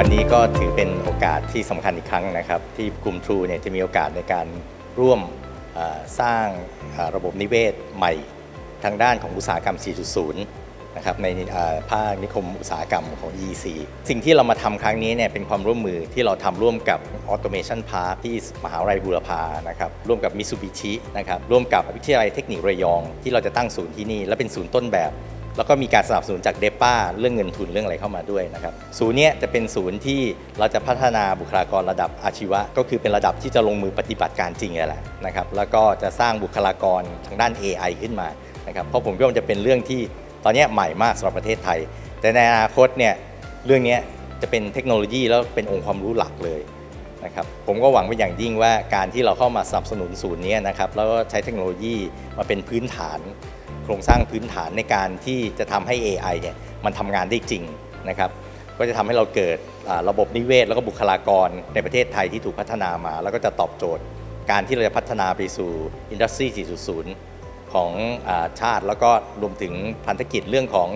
วันนี้ก็ถือเป็นโอกาสที่สำคัญอีกครั้งนะครับ ที่กลุ่ม True เนี่ยจะมีโอกาสในการร่วมสร้างระบบนิเวศใหม่ ทางด้านของอุตสาหกรรม 4.0 นะครับในภาคนิคมอุตสาหกรรมของ EEC สิ่งที่เรามาทำครั้งนี้เนี่ยเป็นความร่วมมือที่เราทำร่วมกับ Automation Park ที่มหาวิทยาลัยบูรพานะครับร่วมกับ Mitsubishi นะครับร่วมกับวิทยาลัยเทคนิคระยอง ที่เราจะตั้งศูนย์ที่นี่และเป็นศูนย์ต้นแบบ แล้วก็มีการสนับสนุนจากเดป้าเรื่องเงินทุนเรื่องอะไรเข้ามาด้วยนะครับศูนย์เนี้ยจะเป็นศูนย์ที่เราจะพัฒนาบุคลากรระดับอาชีวะ ก็คือเป็นระดับที่จะลงมือปฏิบัติการจริงแหละนะครับแล้วก็จะสร้างบุคลากรทางด้าน AI ขึ้นมานะครับเพราะผมคิดว่ามันจะเป็นเรื่องที่ตอนนี้ใหม่มากสำหรับประเทศไทย แต่ในอนาคตเนี่ยเรื่องนี้จะเป็นเทคโนโลยีแล้วเป็นองค์ความรู้หลักเลย นะครับผมก็หวังเป็นอย่างยิ่งว่าการที่เราเข้ามาสนับสนุนศูนย์นี้นะครับแล้วก็ใช้เทคโนโลยีมาเป็นพื้นฐาน โครงสร้างพื้นฐานในการที่จะทำให้ AI เนี่ยมันทำงานได้จริงนะครับก็จะทำให้เราเกิดระบบนิเวศ แล้วก็บุคลากรในประเทศไทยที่ถูกพัฒนามา แล้วก็จะตอบโจทย์ การที่เราจะพัฒนาไปสู่อินดัสทรี4.0 ของอชาติ แล้วก็รวมถึงพันธกิจเรื่องของ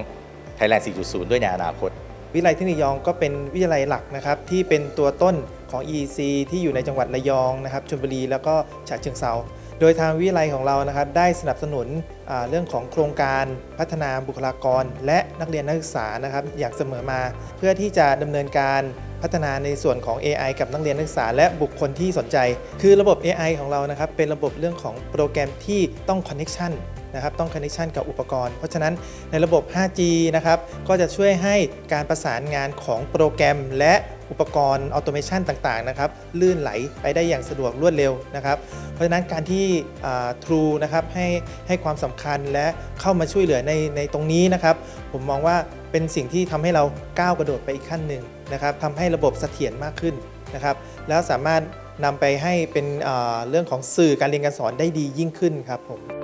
Thailand 4.0 ด้วยในอนาคต วิทยาลัยเทคนิคยองก็เป็นวิทยาลัยหลักนะครับที่เป็นตัวต้น ของ EEC ที่อยู่ในจังหวัดระยองนะครับชลบุรีแล้วก็ฉะเชิงเซาโดยทางวิทยาลัยของเรานะครับได้สนับสนุนเรื่องของโครงการพัฒนาบุคลากร และนักเรียนนักศึกษานะครับอย่างเสมอมา เพื่อที่จะดำเนินการพัฒนาในส่วนของ AI กับนักเรียนนักศึกษา และบุคคลที่สนใจ คือระบบ AI ของเรานะครับเป็นระบบเรื่องของโปรแกรมที่ต้อง connection นะครับต้อง connection กับอุปกรณ์ เพราะฉะนั้นในระบบ 5G นะครับก็จะช่วยให้การประสานงานของโปรแกรมและ อุปกรณ์ออโตเมชันต่างๆนะครับลื่นไหลไปได้อย่างสะดวกรวดเร็วนะครับ เพราะฉะนั้นการที่อ่า True นะครับให้ให้ความสำคัญและเข้ามาช่วยเหลือในในตรงนี้นะครับ ผมมองว่าเป็นสิ่งที่ทำให้เราก้าวกระโดดไปอีกขั้นหนึ่งนะครับทำให้ระบบเสถียรมากขึ้นนะครับ แล้วสามารถนำไปให้เป็นเรื่องของสื่อการเรียนการสอนได้ดียิ่งขึ้นครับผม